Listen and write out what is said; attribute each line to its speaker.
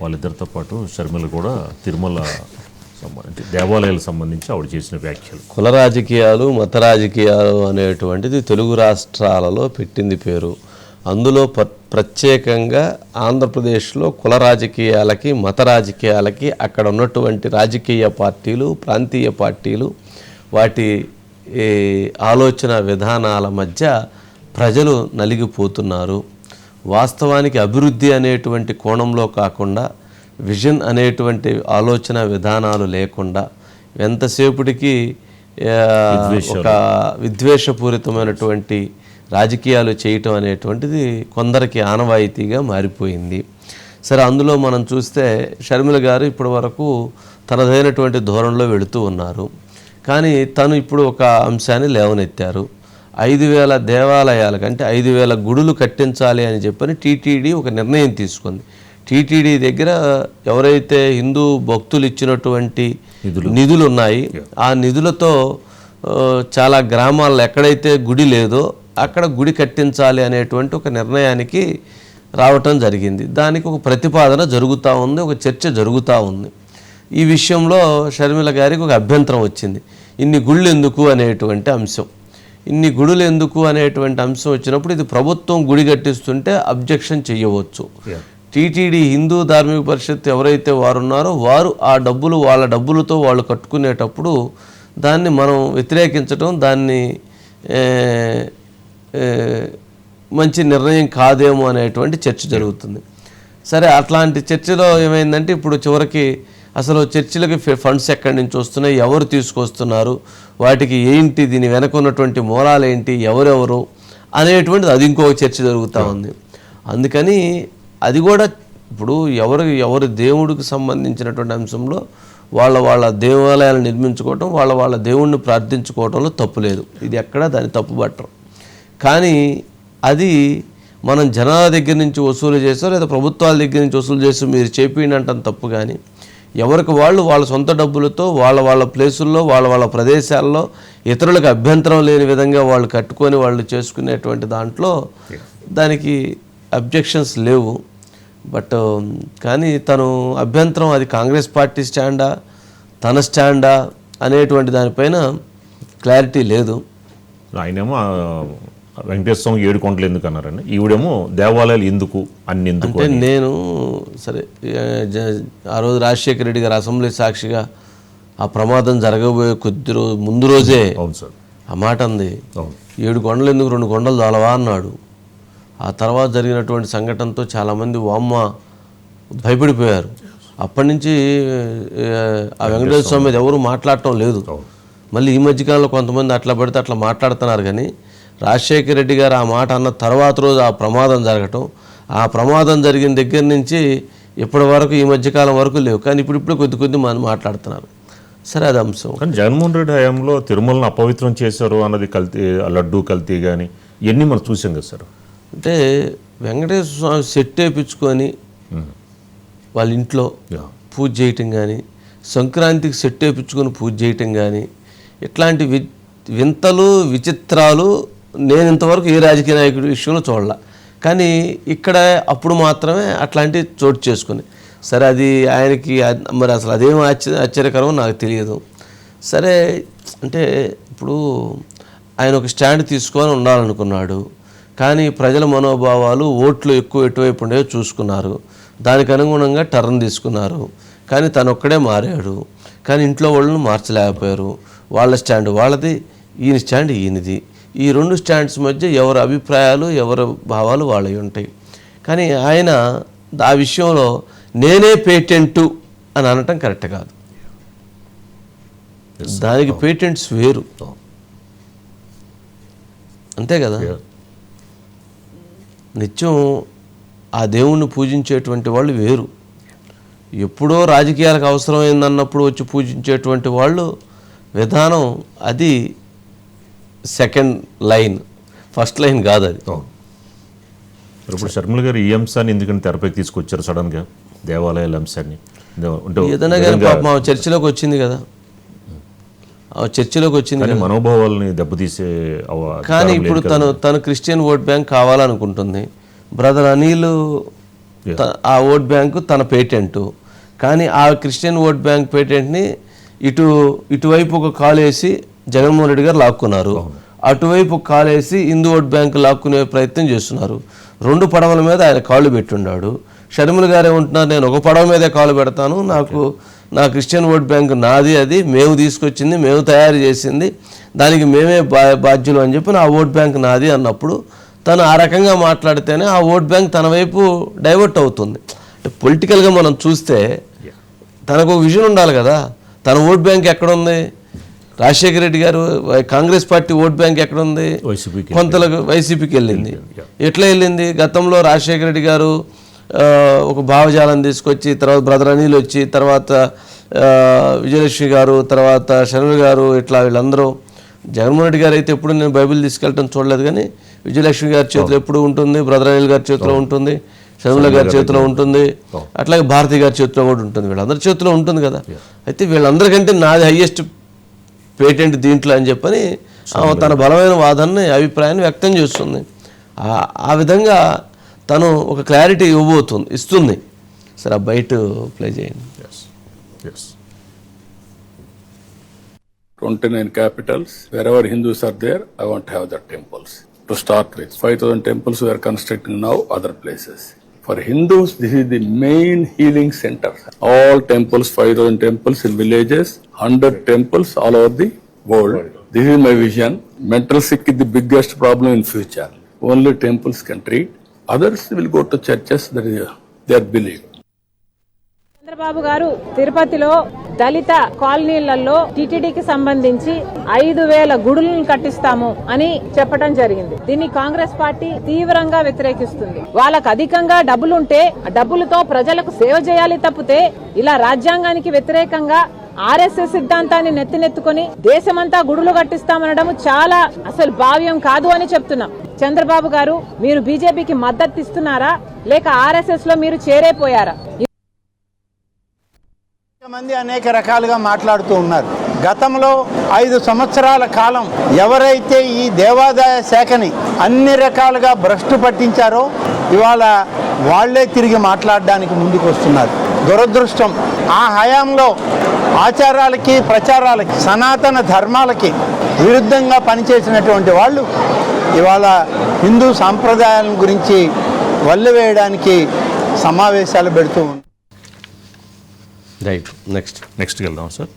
Speaker 1: వాళ్ళిద్దరితో పాటు షర్మిల కూడా తిరుమల సంబంధించి దేవాలయాలకు సంబంధించి ఆవిడ చేసిన వ్యాఖ్యలు.
Speaker 2: కుల రాజకీయాలు మత రాజకీయాలు అనేటువంటిది తెలుగు రాష్ట్రాలలో పెట్టింది పేరు. అందులో ప్ర- ప్రత్యేకంగా ఆంధ్రప్రదేశ్లో కుల రాజకీయాలకి మత రాజకీయాలకి అక్కడ ఉన్నటువంటి రాజకీయ పార్టీలు ప్రాంతీయ పార్టీలు వాటి ఈ, ఆలోచన విధానాల మధ్య ప్రజలు నలిగిపోతున్నారు. వాస్తవానికి అభివృద్ధి అనేటువంటి కోణంలో కాకుండా విజన్ అనేటువంటి ఆలోచన విధానాలు లేకుండా ఎంతసేపటికి ఒక విద్వేషపూరితమైనటువంటి రాజకీయాలు చేయటం అనేటువంటిది కొందరికి ఆనవాయితీగా మారిపోయింది. సరే అందులో మనం చూస్తే షర్మిల గారు ఇప్పటి వరకు తనదైనటువంటి ధోరణిలో వెళుతూ ఉన్నారు. కానీ తను ఇప్పుడు ఒక అంశాన్ని లేవనెత్తారు. ఐదు వేల దేవాలయాలకు అంటే ఐదు వేల గుడులు కట్టించాలి అని చెప్పని టీటీడీ ఒక నిర్ణయం తీసుకుంది. టీటీడీ దగ్గర ఎవరైతే హిందూ భక్తులు ఇచ్చినటువంటి నిధులు. ఉన్నాయి ఆ నిధులతో చాలా గ్రామాల్లో ఎక్కడైతే గుడి లేదో అక్కడ గుడి కట్టించాలి అనేటువంటి ఒక నిర్ణయానికి రావటం జరిగింది. దానికి ఒక ప్రతిపాదన జరుగుతూ ఉంది ఒక చర్చ జరుగుతూ ఉంది. ఈ విషయంలో షర్మిల గారికి ఒక అభ్యంతరం వచ్చింది. ఇన్ని గుళ్ళు ఎందుకు అనేటువంటి అంశం. ఇన్ని గుడులు ఎందుకు అనేటువంటి అంశం వచ్చినప్పుడు ఇది ప్రభుత్వం గుడి కట్టిస్తుంటే అబ్జెక్షన్ చేయవచ్చు టీటీడీ హిందూ ధార్మిక పరిషత్ ఎవరైతే వారు ఉన్నారో వారు ఆ డబ్బులు వాళ్ళ డబ్బులతో వాళ్ళు కట్టుకునేటప్పుడు దాన్ని మనం వ్యతిరేకించడం దాన్ని మంచి నిర్ణయం కాదేమో అనేటువంటి చర్చ జరుగుతుంది. సరే అట్లాంటి చర్చలో ఏమైందంటే ఇప్పుడు చివరికి అసలు చర్చిలకి ఫండ్స్ ఎక్కడి నుంచి వస్తున్నాయి? ఎవరు తీసుకొస్తున్నారు? వాటికి ఏంటి? దీని వెనక ఉన్నటువంటి మూలాలు ఏంటి? ఎవరెవరు? అనేటువంటిది అది ఇంకో చర్చ జరుగుతూ ఉంది. అందుకని అది కూడా ఇప్పుడు ఎవరు ఎవరు దేవుడికి సంబంధించినటువంటి అంశంలో వాళ్ళ వాళ్ళ దేవాలయాలు నిర్మించుకోవటం వాళ్ళ వాళ్ళ దేవుణ్ణి ప్రార్థించుకోవటంలో తప్పు లేదు. ఇది ఎక్కడా దాన్ని తప్పు పట్టరు. కానీ అది మనం జనాల దగ్గర నుంచి వసూలు చేసో లేదా ప్రభుత్వాల దగ్గర నుంచి వసూలు చేసి మీరు చేపినంటాం తప్పు కానీ ఎవరికి వాళ్ళు వాళ్ళ సొంత డబ్బులతో వాళ్ళ వాళ్ళ ప్లేసుల్లో వాళ్ళ వాళ్ళ ప్రదేశాల్లో ఇతరులకు అభ్యంతరం లేని విధంగా వాళ్ళు కట్టుకొని వాళ్ళు చేసుకునేటువంటి దాంట్లో దానికి అబ్జెక్షన్స్ లేవు. బట్ కానీ తను అభ్యంతరం అది కాంగ్రెస్ పార్టీ స్టాండా తన స్టాండా అనేటువంటి దానిపైన క్లారిటీ లేదు.
Speaker 1: ఆయనేమో వెంకటేశ్వర స్వామి ఏడు కొండలు ఎందుకు అన్నారండి? ఈవిడేమో దేవాలయాలు ఎందుకు అన్ని ఎందుకు
Speaker 2: అంటే నేను సరే ఆ రోజు రాజశేఖర రెడ్డి గారు అసెంబ్లీ సాక్షిగా ఆ ప్రమాదం జరగబోయే కొద్ది రోజు ముందు రోజే
Speaker 1: అవును సార్.
Speaker 2: ఆ మాట అంది. ఏడు కొండలు ఎందుకు రెండు కొండలు చాలవా అన్నాడు. ఆ తర్వాత జరిగినటువంటి సంఘటనతో చాలామంది వామ్మ భయపడిపోయారు. అప్పటి నుంచి ఆ వెంకటేశ్వర స్వామి మీద ఎవరు మాట్లాడటం లేదు. మళ్ళీ ఈ మధ్యకాలంలో కొంతమంది అట్లా పడితే అట్లా మాట్లాడుతున్నారు కానీ రాజశేఖర రెడ్డి గారు ఆ మాట అన్న తర్వాత రోజు ఆ ప్రమాదం జరగటం. ఆ ప్రమాదం జరిగిన దగ్గర నుంచి ఇప్పటి వరకు ఈ మధ్యకాలం వరకు లేవు. కానీ ఇప్పుడు ఇప్పుడు కొద్ది కొద్ది మంది మాట్లాడుతున్నారు. సరే అది అంశం.
Speaker 1: కానీ జగన్మోహన్ రెడ్డి హయాంలో తిరుమలను అపవిత్రం చేశారు అన్నది కల్తీ ఆ లడ్డూ కల్తీ కానీ ఇవన్నీ మనం చూసాం కదా సార్.
Speaker 2: అంటే వెంకటేశ్వర స్వామి సెట్ వేయించుకొని వాళ్ళ ఇంట్లో. పూజ చేయటం కానీ సంక్రాంతికి సెట్ వేయించుకొని పూజ చేయటం కానీ ఇట్లాంటి వి వింతలు విచిత్రాలు నేను ఇంతవరకు ఏ రాజకీయ నాయకుడి విషయంలో చూడాల. కానీ ఇక్కడ అప్పుడు మాత్రమే అట్లాంటి చోటు చేసుకుని సరే అది ఆయనకి మరి అసలు అదేం ఆశ్చర్య ఆశ్చర్యకరమో నాకు తెలియదు. సరే అంటే ఇప్పుడు ఆయన ఒక స్టాండ్ తీసుకొని ఉండాలనుకున్నాడు. కానీ ప్రజల మనోభావాలు ఓట్లు ఎక్కువ ఎటువైపు ఉండేవో చూసుకున్నారు. దానికి అనుగుణంగా టర్న్ తీసుకున్నారు. కానీ తను ఒక్కడే మారాడు. కానీ ఇంట్లో వాళ్ళను మార్చలేకపోయారు. వాళ్ళ స్టాండ్ వాళ్ళది ఈయన స్టాండ్ ఈయనది. ఈ రెండు స్టాండ్స్ మధ్య ఎవరి అభిప్రాయాలు ఎవరి భావాలు వాళ్ళవి ఉంటాయి. కానీ ఆయన ఆ విషయంలో నేనే పేటెంటు అని అనటం కరెక్ట్ కాదు. దానికి పేటెంట్స్ వేరు. అంతే కదా. నిత్యం ఆ దేవుణ్ణి పూజించేటువంటి వాళ్ళు వేరు. ఎప్పుడో రాజకీయాలకు అవసరమైందన్నప్పుడు వచ్చి పూజించేటువంటి వాళ్ళు విధానం అది సెకండ్ లైన్ ఫస్ట్ లైన్ కాదు అది.
Speaker 1: ఇప్పుడు శర్మిల గారు ఈ అంశాన్ని ఎందుకంటే తెరపైకి తీసుకొచ్చారు సడన్గా? దేవాలయాల అంశాన్ని.
Speaker 2: ఏదైనా కానీ పాపం ఆమె చర్చిలోకి వచ్చింది కదా. ఆ చర్చిలోకి వచ్చింది
Speaker 1: కానీ మనోభావాలని దెబ్బతీసే
Speaker 2: కానీ ఇప్పుడు తను తను క్రిస్టియన్ ఓట్ బ్యాంక్ కావాలనుకుంటుంది. బ్రదర్ అనిల్ ఆ ఓట్ బ్యాంకు తన పేటెంటు. కానీ ఆ క్రిస్టియన్ ఓట్ బ్యాంక్ పేటెంట్ని ఇటు ఇటువైపు ఒక కాలు వేసి జగన్మోహన్ రెడ్డి గారు లాక్కున్నారు. అటువైపు ఒక కాలు వేసి హిందూ ఓట్ బ్యాంక్ లాక్కునే ప్రయత్నం చేస్తున్నారు. రెండు పడవల మీద ఆయన కాళ్ళు పెట్టుండాడు. షర్మిల గారు ఏమంటున్నారు నేను ఒక పడవ మీదే కాలు పెడతాను. నాకు నా క్రిస్టియన్ ఓట్ బ్యాంక్ నాది అది. మేము తీసుకొచ్చింది మేము తయారు చేసింది. దానికి మేమే బా బాధ్యులు అని చెప్పి నా ఓట్ బ్యాంక్ నాది అన్నప్పుడు తను ఆ రకంగా మాట్లాడితేనే ఆ ఓట్ బ్యాంక్ తన వైపు డైవర్ట్ అవుతుంది. అంటే పొలిటికల్గా మనం చూస్తే తనకు ఒక విజన్ ఉండాలి కదా. తన ఓట్ బ్యాంక్ ఎక్కడ ఉంది? Rajasekhara Reddy garu Congress party vote bank ఎక్కడ ఉంది
Speaker 1: వైసీపీకి
Speaker 2: కొంతలకు వైసీపీకి వెళ్ళింది. ఎట్లా వెళ్ళింది? గతంలో రాజశేఖర రెడ్డి గారు ఒక భావజాలం తీసుకొచ్చి తర్వాత బ్రదర్ అనిల్ వచ్చి తర్వాత విజయలక్ష్మి గారు తర్వాత శర్మ గారు ఇట్లా వీళ్ళందరూ. జగన్మోహన్ రెడ్డి గారు అయితే ఎప్పుడు నేను బైబిల్ తీసుకెళ్ళటం చూడలేదు కానీ విజయలక్ష్మి గారి చేతిలో ఎప్పుడు ఉంటుంది బ్రదర్ అనిల్ గారి చేతిలో ఉంటుంది శర్మిల గారి చేతిలో ఉంటుంది అట్లాగే భారతి గారి చేతిలో కూడా ఉంటుంది వీళ్ళందరి చేతిలో ఉంటుంది కదా. అయితే వీళ్ళందరికంటే నాది హయ్యెస్ట్ పేటెంట్ దీంట్లో అని చెప్పని తన బలమైన వాదనని అభిప్రాయాన్ని వ్యక్తం చేస్తుంది. ఆ విధంగా తను ఒక క్లారిటీ ఇవ్వబోతుంది ఇస్తుంది. సరే ఆ బయట ప్లే చేయండి.
Speaker 1: Twenty nine
Speaker 3: capitals wherever Hindus are there I want have that temples to start with five thousand temples we're constructing now other places places. For Hindus, this is the main healing center. All temples, 5000 temples in villages, 100 temples all over the world. This is my vision. Mental sick is the biggest problem in future. Only temples can treat. Others will go to churches, that is their belief.
Speaker 4: Chandrababu గారు తిరుపతిలో దళిత కాలనీలలో టీటీడీకి సంబంధించి ఐదు వేల గుడులను కట్టిస్తాము అని చెప్పడం జరిగింది. దీన్ని కాంగ్రెస్ పార్టీ తీవ్రంగా వ్యతిరేకిస్తుంది. వాళ్ళకు అధికంగా డబ్బులుంటే డబ్బులతో ప్రజలకు సేవ చేయాలి తప్పితే ఇలా రాజ్యాంగానికి వ్యతిరేకంగా ఆర్ఎస్ఎస్ సిద్ధాంతాన్ని నెత్తినెత్తుకొని దేశమంతా గుడులు కట్టిస్తామనడం చాలా అసలు భావ్యం కాదు అని చెప్తున్నాం. చంద్రబాబు గారు మీరు బీజేపీకి మద్దతు ఇస్తున్నారా? లేక ఆర్ఎస్ఎస్లో మీరు చేరేపోయారా?
Speaker 5: మంది అనేక రకాలుగా మాట్లాడుతూ ఉన్నారు. గతంలో ఐదు సంవత్సరాల కాలం ఎవరైతే ఈ దేవాదాయ శాఖని అన్ని రకాలుగా భ్రష్టు పట్టించారో ఇవాళ వాళ్ళే తిరిగి మాట్లాడడానికి ముందుకు వస్తున్నారు. దురదృష్టం ఆ హయాంలో ఆచారాలకి ప్రచారాలకి సనాతన ధర్మాలకి విరుద్ధంగా పనిచేసినటువంటి వాళ్ళు ఇవాళ హిందూ సాంప్రదాయాల గురించి వల్లి వేయడానికి సమావేశాలు పెడుతూ
Speaker 2: రైట్ నెక్స్ట్.
Speaker 1: నెక్స్ట్కి వెళ్దాం సార్?